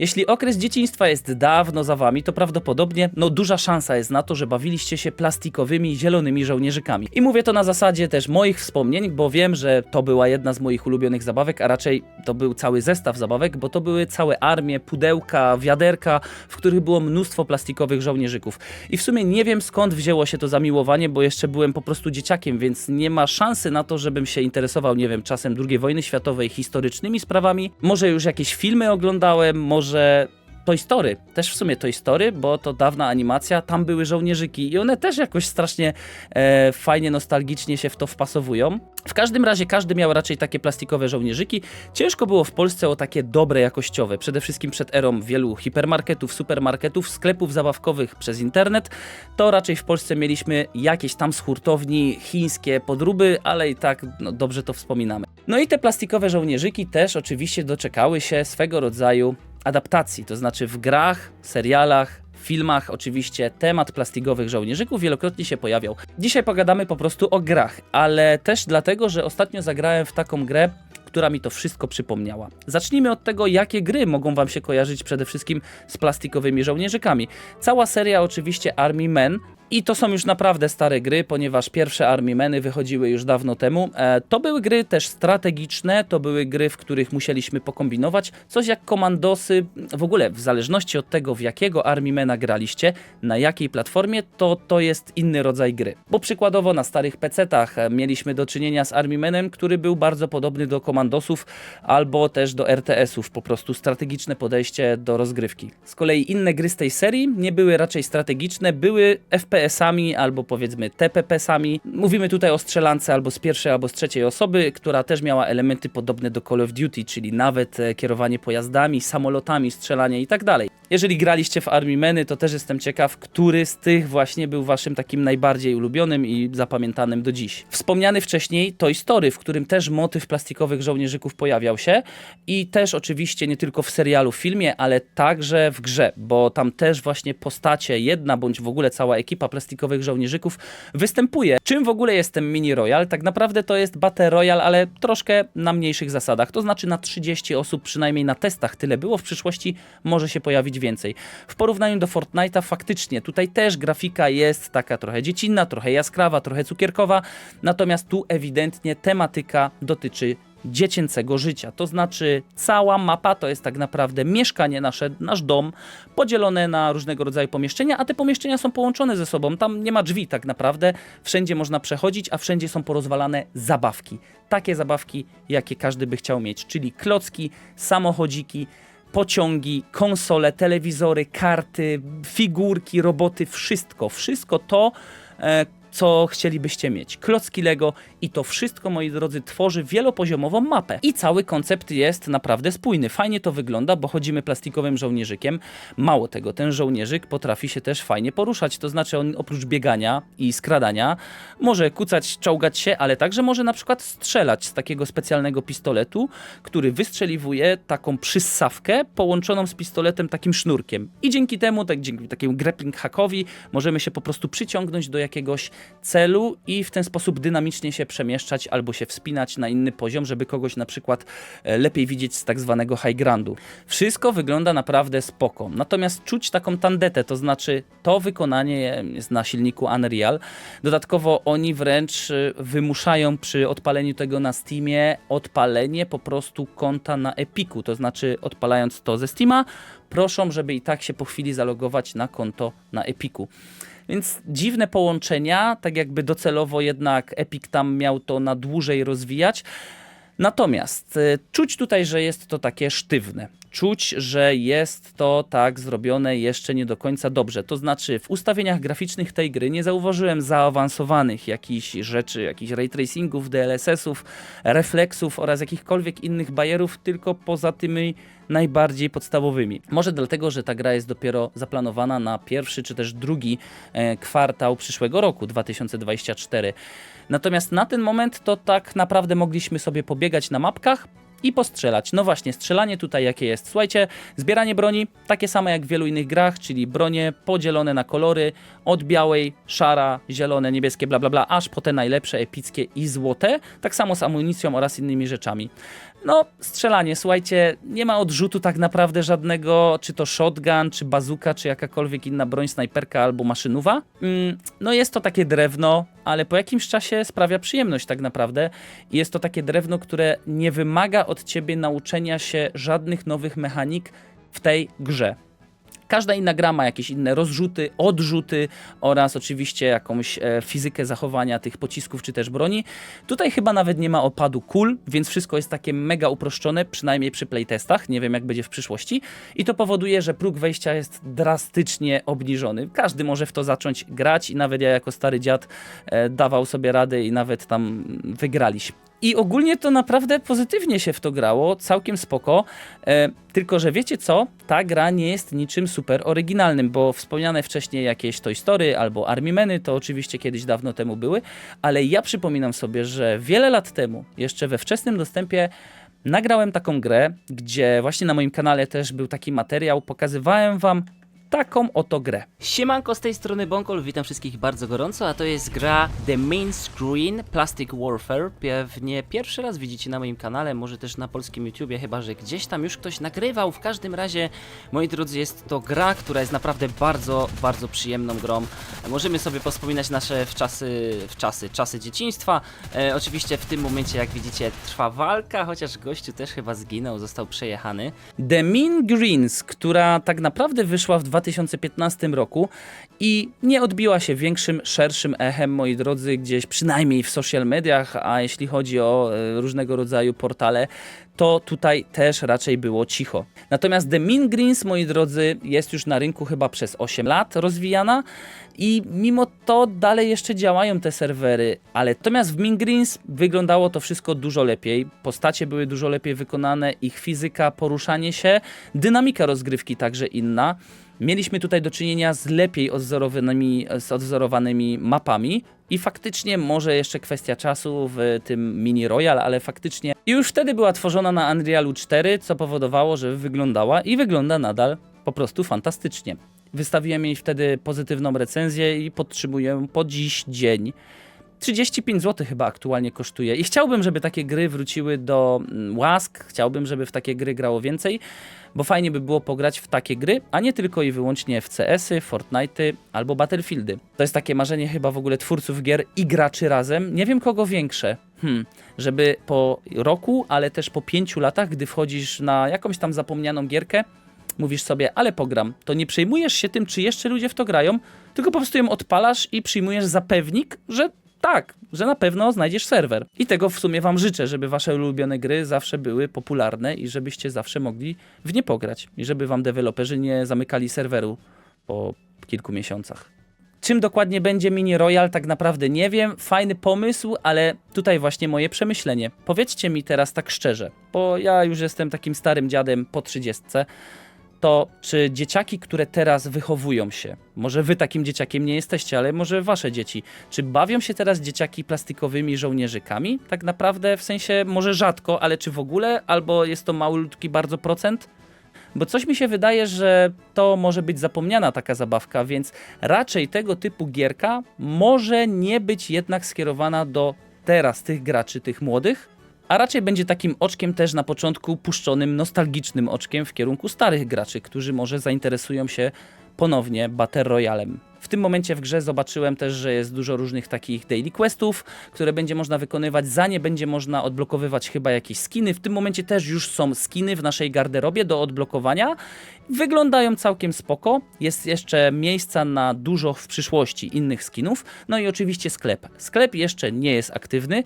Jeśli okres dzieciństwa jest dawno za wami, to prawdopodobnie no duża szansa jest na to, że bawiliście się plastikowymi, zielonymi żołnierzykami. I mówię to na zasadzie też moich wspomnień, bo wiem, że to była jedna z moich ulubionych zabawek, a raczej to był cały zestaw zabawek, bo to były całe armie, pudełka, wiaderka, w których było mnóstwo plastikowych żołnierzyków. I w sumie nie wiem skąd wzięło się to zamiłowanie, bo jeszcze byłem po prostu dzieciakiem, więc nie ma szansy na to, żebym się interesował, nie wiem, czasem II wojny światowej, historycznymi sprawami. Może już jakieś filmy oglądałem, może Toy Story, też w sumie Toy Story, bo to dawna animacja, tam były żołnierzyki i one też jakoś strasznie e, fajnie, nostalgicznie się w to wpasowują. W każdym razie każdy miał raczej takie plastikowe żołnierzyki. Ciężko było w Polsce o takie dobre jakościowe, przede wszystkim przed erą wielu hipermarketów, supermarketów, sklepów zabawkowych przez internet. To raczej w Polsce mieliśmy jakieś tam z hurtowni chińskie podróby, ale i tak no, dobrze to wspominamy. No i te plastikowe żołnierzyki też oczywiście doczekały się swego rodzaju adaptacji, to znaczy w grach, serialach, filmach oczywiście temat plastikowych żołnierzyków wielokrotnie się pojawiał. Dzisiaj pogadamy po prostu o grach, ale też dlatego, że ostatnio zagrałem w taką grę, która mi to wszystko przypomniała. Zacznijmy od tego, jakie gry mogą Wam się kojarzyć przede wszystkim z plastikowymi żołnierzykami. Cała seria oczywiście Army Men, i to są już naprawdę stare gry, ponieważ pierwsze Army Meny wychodziły już dawno temu. E, to były gry też strategiczne, to były gry, w których musieliśmy pokombinować. Coś jak komandosy, w ogóle w zależności od tego, w jakiego Army Mena graliście, na jakiej platformie, to to jest inny rodzaj gry. Bo przykładowo na starych PC-tach e, mieliśmy do czynienia z Army Menem, który był bardzo podobny do komandosów albo też do RTS-ów, po prostu strategiczne podejście do rozgrywki. Z kolei inne gry z tej serii nie były raczej strategiczne, były FPS-ami albo powiedzmy TPP-sami. Mówimy tutaj o strzelance albo z pierwszej, albo z trzeciej osoby, która też miała elementy podobne do Call of Duty, czyli nawet e, kierowanie pojazdami, samolotami, strzelanie i tak dalej. Jeżeli graliście w Army Meny, to też jestem ciekaw, który z tych właśnie był waszym takim najbardziej ulubionym i zapamiętanym do dziś. Wspomniany wcześniej Toy Story, w którym też motyw plastikowych żołnierzyków pojawiał się i też oczywiście nie tylko w serialu, filmie, ale także w grze, bo tam też właśnie postacie, jedna bądź w ogóle cała ekipa plastikowych żołnierzyków występuje. Czym w ogóle jest ten Mini Royal? Tak naprawdę to jest Battle Royale, ale troszkę na mniejszych zasadach, to znaczy na 30 osób, przynajmniej na testach tyle było, w przyszłości może się pojawić więcej. W porównaniu do Fortnite'a faktycznie tutaj też grafika jest taka trochę dziecinna, trochę jaskrawa, trochę cukierkowa, natomiast tu ewidentnie tematyka dotyczy dziecięcego życia. To znaczy, cała mapa to jest tak naprawdę mieszkanie nasze, nasz dom, podzielone na różnego rodzaju pomieszczenia, a te pomieszczenia są połączone ze sobą. Tam nie ma drzwi tak naprawdę, wszędzie można przechodzić, a wszędzie są porozwalane zabawki. Takie zabawki, jakie każdy by chciał mieć, czyli klocki, samochodziki, pociągi, konsole, telewizory, karty, figurki, roboty, wszystko, wszystko to, e, co chcielibyście mieć. Klocki Lego i to wszystko, moi drodzy, tworzy wielopoziomową mapę. I cały koncept jest naprawdę spójny. Fajnie to wygląda, bo chodzimy plastikowym żołnierzykiem. Mało tego, ten żołnierzyk potrafi się też fajnie poruszać. To znaczy on oprócz biegania i skradania może kucać, czołgać się, ale także może na przykład strzelać z takiego specjalnego pistoletu, który wystrzeliwuje taką przyssawkę połączoną z pistoletem takim sznurkiem. I dzięki temu, tak, dzięki takiemu grappling hackowi, możemy się po prostu przyciągnąć do jakiegoś celu i w ten sposób dynamicznie się przemieszczać albo się wspinać na inny poziom, żeby kogoś na przykład e, lepiej widzieć z tak zwanego high groundu. Wszystko wygląda naprawdę spoko. Natomiast czuć taką tandetę, to znaczy to wykonanie jest na silniku Unreal. Dodatkowo oni wręcz e, wymuszają przy odpaleniu tego na Steamie odpalenie po prostu konta na Epiku, to znaczy odpalając to ze Steama, proszą, żeby i tak się po chwili zalogować na konto na Epiku. Więc dziwne połączenia, tak jakby docelowo jednak Epic tam miał to na dłużej rozwijać. Natomiast y, czuć tutaj, że jest to takie sztywne. Czuć, że jest to tak zrobione jeszcze nie do końca dobrze. To znaczy, w ustawieniach graficznych tej gry nie zauważyłem zaawansowanych jakichś rzeczy, jakichś ray tracingów, DLSS-ów, refleksów oraz jakichkolwiek innych bajerów, tylko poza tymi najbardziej podstawowymi. Może dlatego, że ta gra jest dopiero zaplanowana na pierwszy czy też drugi e, kwartał przyszłego roku 2024. Natomiast na ten moment to tak naprawdę mogliśmy sobie pobiegać na mapkach, i postrzelać. No właśnie, strzelanie tutaj jakie jest? Słuchajcie, zbieranie broni takie samo jak w wielu innych grach, czyli bronie podzielone na kolory od białej, szara, zielone, niebieskie, bla bla bla, aż po te najlepsze, epickie i złote. Tak samo z amunicją oraz innymi rzeczami. No, strzelanie, słuchajcie, nie ma odrzutu tak naprawdę żadnego, czy to shotgun, czy bazuka, czy jakakolwiek inna broń, snajperka albo maszynowa. Mm, no jest to takie drewno, ale po jakimś czasie sprawia przyjemność tak naprawdę. Jest to takie drewno, które nie wymaga od ciebie nauczenia się żadnych nowych mechanik w tej grze. Każda inna gra ma jakieś inne rozrzuty, odrzuty oraz oczywiście jakąś e, fizykę zachowania tych pocisków czy też broni. Tutaj chyba nawet nie ma opadu kul, więc wszystko jest takie mega uproszczone, przynajmniej przy playtestach. Nie wiem jak będzie w przyszłości. I to powoduje, że próg wejścia jest drastycznie obniżony. Każdy może w to zacząć grać i nawet ja jako stary dziad e, dawał sobie radę i nawet tam wygraliśmy. I ogólnie to naprawdę pozytywnie się w to grało, całkiem spoko. E, tylko, że wiecie co? Ta gra nie jest niczym super oryginalnym, bo wspomniane wcześniej jakieś Toy Story albo Army Meny to oczywiście kiedyś dawno temu były, ale ja przypominam sobie, że wiele lat temu, jeszcze we wczesnym dostępie, nagrałem taką grę, gdzie właśnie na moim kanale też był taki materiał, pokazywałem wam taką oto grę. Siemanko, z tej strony Bonkol, witam wszystkich bardzo gorąco, a to jest gra The Main Screen Plastic Warfare. Pewnie pierwszy raz widzicie na moim kanale, może też na polskim YouTubie, chyba że gdzieś tam już ktoś nagrywał. W każdym razie, moi drodzy, jest to gra, która jest naprawdę bardzo, bardzo przyjemną grą. Możemy sobie pospominać nasze w czasy, w czasy, czasy dzieciństwa. E, oczywiście w tym momencie, jak widzicie, trwa walka, chociaż gościu też chyba zginął, został przejechany. The Mean Greens, która tak naprawdę wyszła w 2015 roku i nie odbiła się większym, szerszym echem, moi drodzy, gdzieś przynajmniej w social mediach, a jeśli chodzi o e, różnego rodzaju portale, to tutaj też raczej było cicho. Natomiast The Mean Greens, moi drodzy, jest już na rynku chyba przez 8 lat rozwijana i mimo to dalej jeszcze działają te serwery, ale natomiast w Mean Greens wyglądało to wszystko dużo lepiej, postacie były dużo lepiej wykonane, ich fizyka, poruszanie się, dynamika rozgrywki także inna. Mieliśmy tutaj do czynienia z lepiej odzorowanymi, z mapami i faktycznie może jeszcze kwestia czasu w tym mini royal, ale faktycznie i już wtedy była tworzona na Unrealu 4, co powodowało, że wyglądała i wygląda nadal po prostu fantastycznie. Wystawiłem jej wtedy pozytywną recenzję i podtrzymuję po dziś dzień. 35 zł chyba aktualnie kosztuje. I chciałbym, żeby takie gry wróciły do mm, łask, chciałbym, żeby w takie gry grało więcej, bo fajnie by było pograć w takie gry, a nie tylko i wyłącznie w CS-y, Fortnite'y albo Battlefieldy. To jest takie marzenie chyba w ogóle twórców gier i graczy razem. Nie wiem kogo większe. Hmm, żeby po roku, ale też po pięciu latach, gdy wchodzisz na jakąś tam zapomnianą gierkę, mówisz sobie, ale pogram, to nie przejmujesz się tym, czy jeszcze ludzie w to grają, tylko po prostu ją odpalasz i przyjmujesz za pewnik, że tak, że na pewno znajdziesz serwer. I tego w sumie Wam życzę, żeby Wasze ulubione gry zawsze były popularne i żebyście zawsze mogli w nie pograć. I żeby Wam deweloperzy nie zamykali serweru po kilku miesiącach. Czym dokładnie będzie Mini Royal, tak naprawdę nie wiem. Fajny pomysł, ale tutaj właśnie moje przemyślenie. Powiedzcie mi teraz tak szczerze, bo ja już jestem takim starym dziadem po trzydziestce to czy dzieciaki, które teraz wychowują się, może wy takim dzieciakiem nie jesteście, ale może wasze dzieci, czy bawią się teraz dzieciaki plastikowymi żołnierzykami? Tak naprawdę, w sensie może rzadko, ale czy w ogóle, albo jest to małutki bardzo procent? Bo coś mi się wydaje, że to może być zapomniana taka zabawka, więc raczej tego typu gierka może nie być jednak skierowana do teraz tych graczy, tych młodych, a raczej będzie takim oczkiem też na początku puszczonym, nostalgicznym oczkiem w kierunku starych graczy, którzy może zainteresują się ponownie Battle Royalem. W tym momencie w grze zobaczyłem też, że jest dużo różnych takich daily questów, które będzie można wykonywać. Za nie będzie można odblokowywać chyba jakieś skiny. W tym momencie też już są skiny w naszej garderobie do odblokowania. Wyglądają całkiem spoko. Jest jeszcze miejsca na dużo w przyszłości innych skinów. No i oczywiście sklep. Sklep jeszcze nie jest aktywny.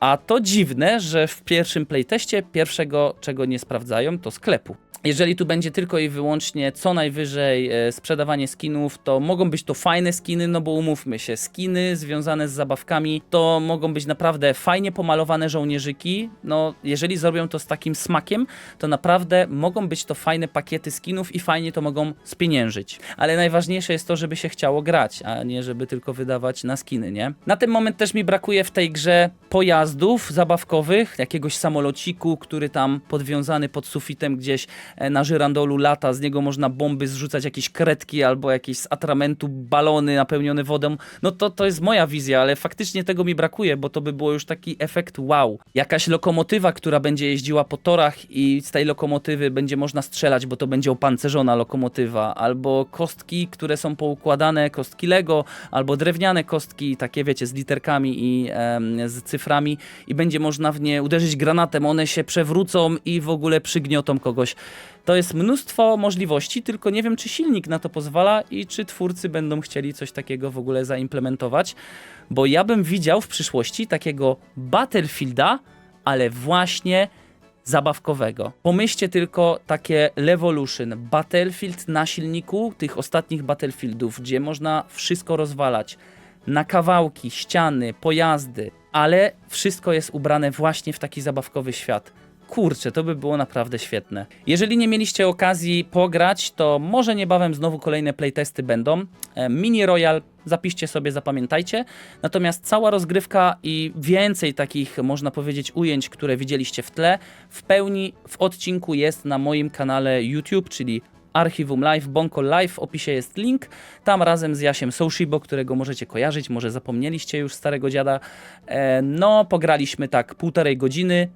A to dziwne, że w pierwszym playteście pierwszego, czego nie sprawdzają, to sklepu. Jeżeli tu będzie tylko i wyłącznie co najwyżej e, sprzedawanie skinów, to mogą być to fajne skiny, no bo umówmy się, skiny związane z zabawkami to mogą być naprawdę fajnie pomalowane żołnierzyki. No, jeżeli zrobią to z takim smakiem, to naprawdę mogą być to fajne pakiety skinów i fajnie to mogą spieniężyć. Ale najważniejsze jest to, żeby się chciało grać, a nie żeby tylko wydawać na skiny, nie? Na ten moment też mi brakuje w tej grze pojazdów zabawkowych, jakiegoś samolociku, który tam podwiązany pod sufitem gdzieś na żyrandolu lata, z niego można bomby zrzucać, jakieś kredki albo jakieś z atramentu balony napełnione wodą. No to, to jest moja wizja, ale faktycznie tego mi brakuje, bo to by było już taki efekt wow. Jakaś lokomotywa, która będzie jeździła po torach i z tej lokomotywy będzie można strzelać, bo to będzie opancerzona lokomotywa, albo kostki, które są poukładane, kostki Lego, albo drewniane kostki, takie wiecie, z literkami i em, z cyframi i będzie można w nie uderzyć granatem, one się przewrócą i w ogóle przygniotą kogoś. To jest mnóstwo możliwości, tylko nie wiem, czy silnik na to pozwala i czy twórcy będą chcieli coś takiego w ogóle zaimplementować, bo ja bym widział w przyszłości takiego Battlefielda, ale właśnie zabawkowego. Pomyślcie tylko takie Levolution, Battlefield na silniku tych ostatnich Battlefieldów, gdzie można wszystko rozwalać na kawałki, ściany, pojazdy, ale wszystko jest ubrane właśnie w taki zabawkowy świat. Kurczę, to by było naprawdę świetne. Jeżeli nie mieliście okazji pograć, to może niebawem znowu kolejne playtesty będą. E, Mini Royal, zapiszcie sobie, zapamiętajcie. Natomiast cała rozgrywka i więcej takich, można powiedzieć, ujęć, które widzieliście w tle, w pełni w odcinku jest na moim kanale YouTube, czyli Archiwum Live, Bonko Live, w opisie jest link. Tam razem z Jasiem Soushibo, którego możecie kojarzyć, może zapomnieliście już starego dziada. E, no, pograliśmy tak półtorej godziny.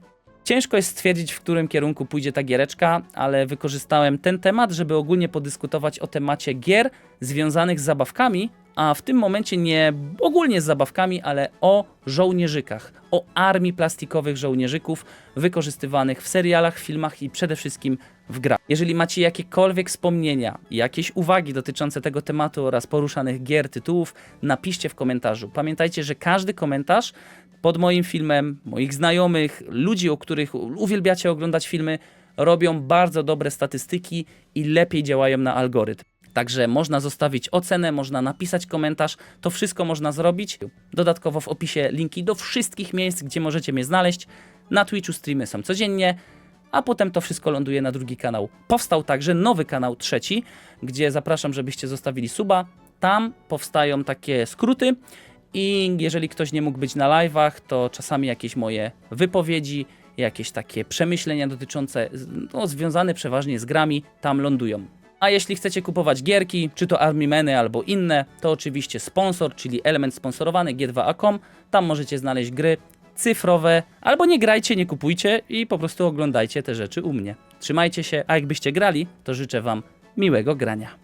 Ciężko jest stwierdzić, w którym kierunku pójdzie ta giereczka, ale wykorzystałem ten temat, żeby ogólnie podyskutować o temacie gier związanych z zabawkami, a w tym momencie nie ogólnie z zabawkami, ale o żołnierzykach, o armii plastikowych żołnierzyków wykorzystywanych w serialach, filmach i przede wszystkim w grach. Jeżeli macie jakiekolwiek wspomnienia, jakieś uwagi dotyczące tego tematu oraz poruszanych gier, tytułów, napiszcie w komentarzu. Pamiętajcie, że każdy komentarz pod moim filmem, moich znajomych, ludzi, o których uwielbiacie oglądać filmy, robią bardzo dobre statystyki i lepiej działają na algorytm. Także można zostawić ocenę, można napisać komentarz, to wszystko można zrobić. Dodatkowo w opisie linki do wszystkich miejsc, gdzie możecie mnie znaleźć. Na Twitchu streamy są codziennie, a potem to wszystko ląduje na drugi kanał. Powstał także nowy kanał trzeci, gdzie zapraszam, żebyście zostawili suba. Tam powstają takie skróty i jeżeli ktoś nie mógł być na live'ach, to czasami jakieś moje wypowiedzi, jakieś takie przemyślenia dotyczące, no, związane przeważnie z grami, tam lądują. A jeśli chcecie kupować gierki, czy to Armymeny albo inne, to oczywiście sponsor, czyli element sponsorowany G2A.com. Tam możecie znaleźć gry cyfrowe, albo nie grajcie, nie kupujcie i po prostu oglądajcie te rzeczy u mnie. Trzymajcie się, a jakbyście grali, to życzę Wam miłego grania.